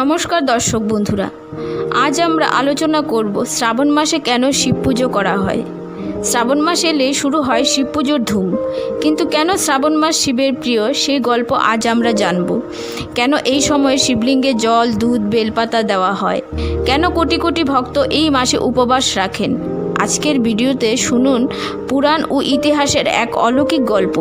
নমস্কার দর্শক বন্ধুরা, আজ আমরা আলোচনা করব শ্রাবণ মাসে কেন শিব পুজো করা হয়। শ্রাবণ মাস এলে শুরু হয় শিব পুজোর ধুম, কিন্তু কেন শ্রাবণ মাস শিবের প্রিয় সেই গল্প আজ আমরা জানব। কেন এই সময়ে শিবলিঙ্গে জল, দুধ, বেলপাতা দেওয়া হয়? কেন কোটি কোটি ভক্ত এই মাসে উপবাস রাখেন? আজকের ভিডিওতে শুনুন পুরাণ ও ইতিহাসের এক অলৌকিক গল্প।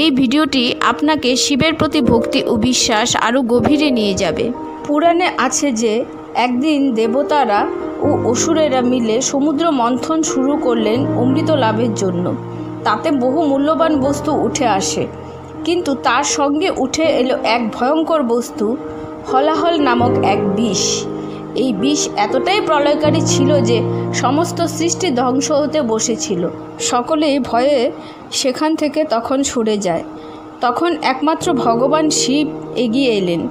এই ভিডিওটি আপনাকে শিবের প্রতি ভক্তি ও বিশ্বাস আরও গভীরে নিয়ে যাবে। পুরাণে আছে যে, একদিন দেবতারা ও অসুরেরা মিলে সমুদ্র মন্থন শুরু করলেন অমৃত লাভের জন্য। তাতে বহু মূল্যবান বস্তু উঠে আসে। কিন্তু তার সঙ্গে উঠে এলো এক ভয়ঙ্কর বস্তু, হলাহল নামক এক বিষ। এই বিষ এতটাই প্রলয়কারী ছিল যে, সমস্ত সৃষ্টি ধ্বংস হতে বসেছিল। সকলেই ভয়ে সেখান থেকে তখন সরে যায়। তখন একমাত্র ভগবান শিব এগিয়ে এলেন।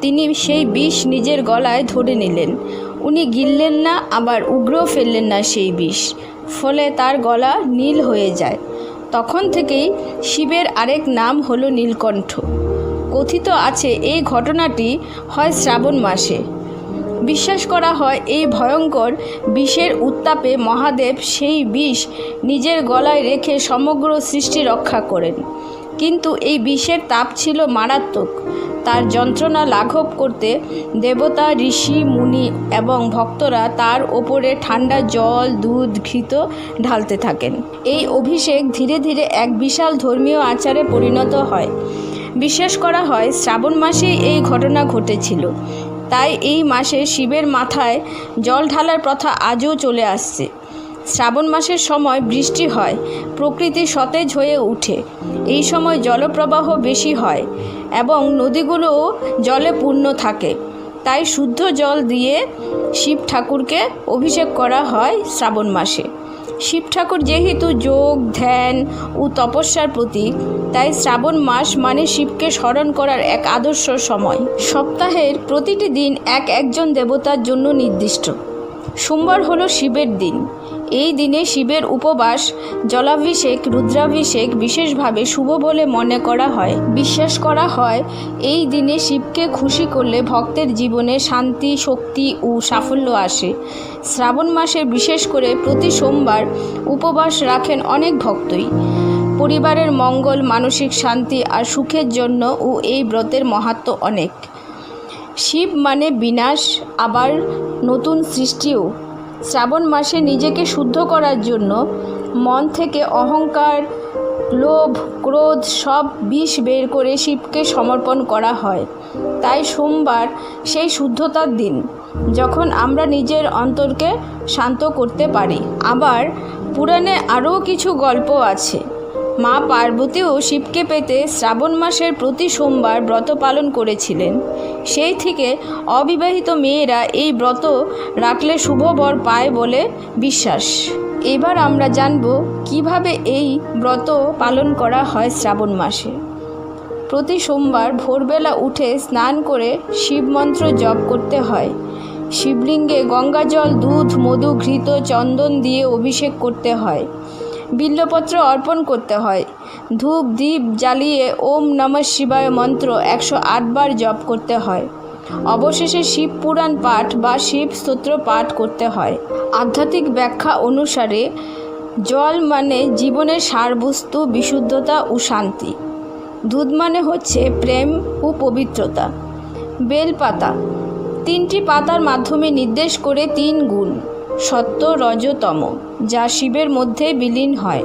তিনি সেই বিষ নিজের গলায় ধরে নিলেন। উনি গিললেন না, আবার উগ্রও ফেললেন না সেই বিষ। ফলে তার গলা নীল হয়ে যায়। তখন থেকেই শিবের আরেক নাম হলো নীলকণ্ঠ। কথিত আছে এই ঘটনাটি হয় শ্রাবণ মাসে। বিশ্বাস করা হয় এই ভয়ঙ্কর বিষের উত্তাপে মহাদেব সেই বিষ নিজের গলায় রেখে সমগ্র সৃষ্টি রক্ষা করেন। কিন্তু এই বিষের তাপ ছিল মারাত্মক। তার যন্ত্রণা লাঘব করতে দেবতা, ঋষি, মুনি এবং ভক্তরা তার ওপরে ঠান্ডা জল, দুধ, ঘৃত ঢালতে থাকেন। এই অভিষেক ধীরে ধীরে এক বিশাল ধর্মীয় আচারে পরিণত হয়। বিশ্বাস করা হয়, শ্রাবণ মাসেই এই ঘটনা ঘটেছিল। তাই এই মাসে শিবের মাথায় জল ঢালার প্রথা আজও চলে আসছে। শ্রাবণ মাসের সময় বৃষ্টি হয়, প্রকৃতি সতেজ হয়ে ওঠে এই সময় জলপ্রবাহ বেশি হয় এবং নদীগুলোও জলে পূর্ণ থাকে। তাই শুদ্ধ জল দিয়ে শিব ঠাকুরকে অভিষেক করা হয় শ্রাবণ মাসে। শিব ঠাকুর যেহেতু যোগ, ধ্যান ও তপস্যার প্রতীক, তাই শ্রাবণ মাস মানে শিবকে স্মরণ করার এক আদর্শ সময়। সপ্তাহের প্রতিটি দিন এক একজন দেবতার জন্য নির্দিষ্ট। সোমবার হলো শিবের দিন। এই দিনে শিবের উপবাস, জলাভিষেক, রুদ্রাভিষেক বিশেষভাবে শুভ বলে মনে করা হয়। বিশ্বাস করা হয়, এই দিনে শিবকে খুশি করলে ভক্তের জীবনে শান্তি, শক্তি ও সাফল্য আসে। শ্রাবণ মাসে বিশেষ করে প্রতি সোমবার উপবাস রাখেন অনেক ভক্তই। পরিবারের মঙ্গল, মানসিক শান্তি আর সুখের জন্য ও এই ব্রতের মাহাত্ম অনেক। শিব মানে বিনাশ, আবার নতুন সৃষ্টিও। শ্রাবণ মাসে নিজেকে শুদ্ধ করার জন্য মন থেকে অহংকার, লোভ, ক্রোধ সব বিষ বের করে শিবকে সমর্পণ করা হয়। তাই সোমবার সেই শুদ্ধতার দিন, যখন আমরা নিজের অন্তরকে শান্ত করতে পারি। আবার পুরাণে আরও কিছু গল্প আছে। মা পার্বতীও শিবকে পেতে শ্রাবণ মাসের প্রতি সোমবার ব্রত পালন করেছিলেন। সেই থেকে অবিবাহিত মেয়েরা এই ব্রত রাখলে শুভ বর পায় বলে বিশ্বাস। এবার আমরা জানব কীভাবে এই ব্রত পালন করা হয় শ্রাবণ মাসে। প্রতি সোমবার ভোরবেলা উঠে স্নান করে শিব মন্ত্র জপ করতে হয়। শিবলিঙ্গে গঙ্গাজল দুধ, মধু, ঘৃত, চন্দন দিয়ে অভিষেক করতে হয়। বিল্লপত্র অর্পণ করতে হয়। ধূপ, দীপ জ্বালিয়ে ওম নমঃ শিবায় মন্ত্র একশো আটবার জপ করতে হয়। অবশেষে শিব পুরাণ পাঠ বা শিব স্তোত্র পাঠ করতে হয়। আধ্যাত্মিক ব্যাখ্যা অনুসারে জল মানে জীবনের সারবস্তু, বিশুদ্ধতা ও শান্তি। দুধ মানে হচ্ছে প্রেম ও পবিত্রতা। বেলপাতা তিনটি পাতার মাধ্যমে নির্দেশ করে তিন গুণ। সত্য রজতম, যা শিবের মধ্যে বিলীন হয়।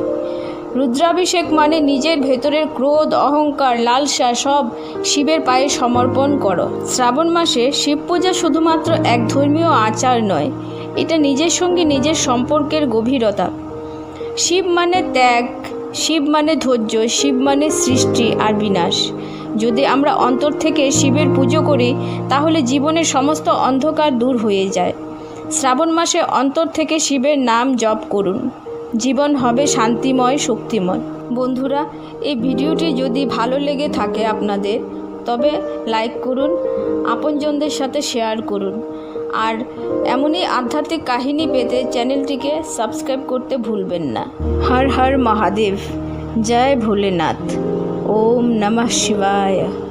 রুদ্রাভিষেক মানে নিজের ভেতরের ক্রোধ, অহংকার, লালসা সব শিবের পায়ে সমর্পণ করো। শ্রাবণ মাসে শিব পূজা শুধুমাত্র এক ধর্মীয় আচার নয়, এটা নিজের সঙ্গে নিজের সম্পর্কের গভীরতা। শিব মানে ত্যাগ, শিব মানে ধৈর্য, শিব মানে সৃষ্টি আর বিনাশ। যদি আমরা অন্তর থেকে শিবের পুজো করি, তাহলে জীবনের সমস্ত অন্ধকার দূর হয়ে যায়। শ্রাবণ মাসে অন্তর থেকে শিবের নাম জপ করুন। জীবন হবে শান্তিময়, শক্তিময়। বন্ধুরা, এই ভিডিওটি যদি ভালো লেগে থাকে আপনাদের, তবে লাইক করুন, আপনজনদের সাথে শেয়ার করুন। আর এমনই আধ্যাত্মিক কাহিনী পেতে চ্যানেলটিকে সাবস্ক্রাইব করতে ভুলবেন না। হর হর মহাদেব, জয় ভোলেনাথ। ওম নমঃ শিবায়।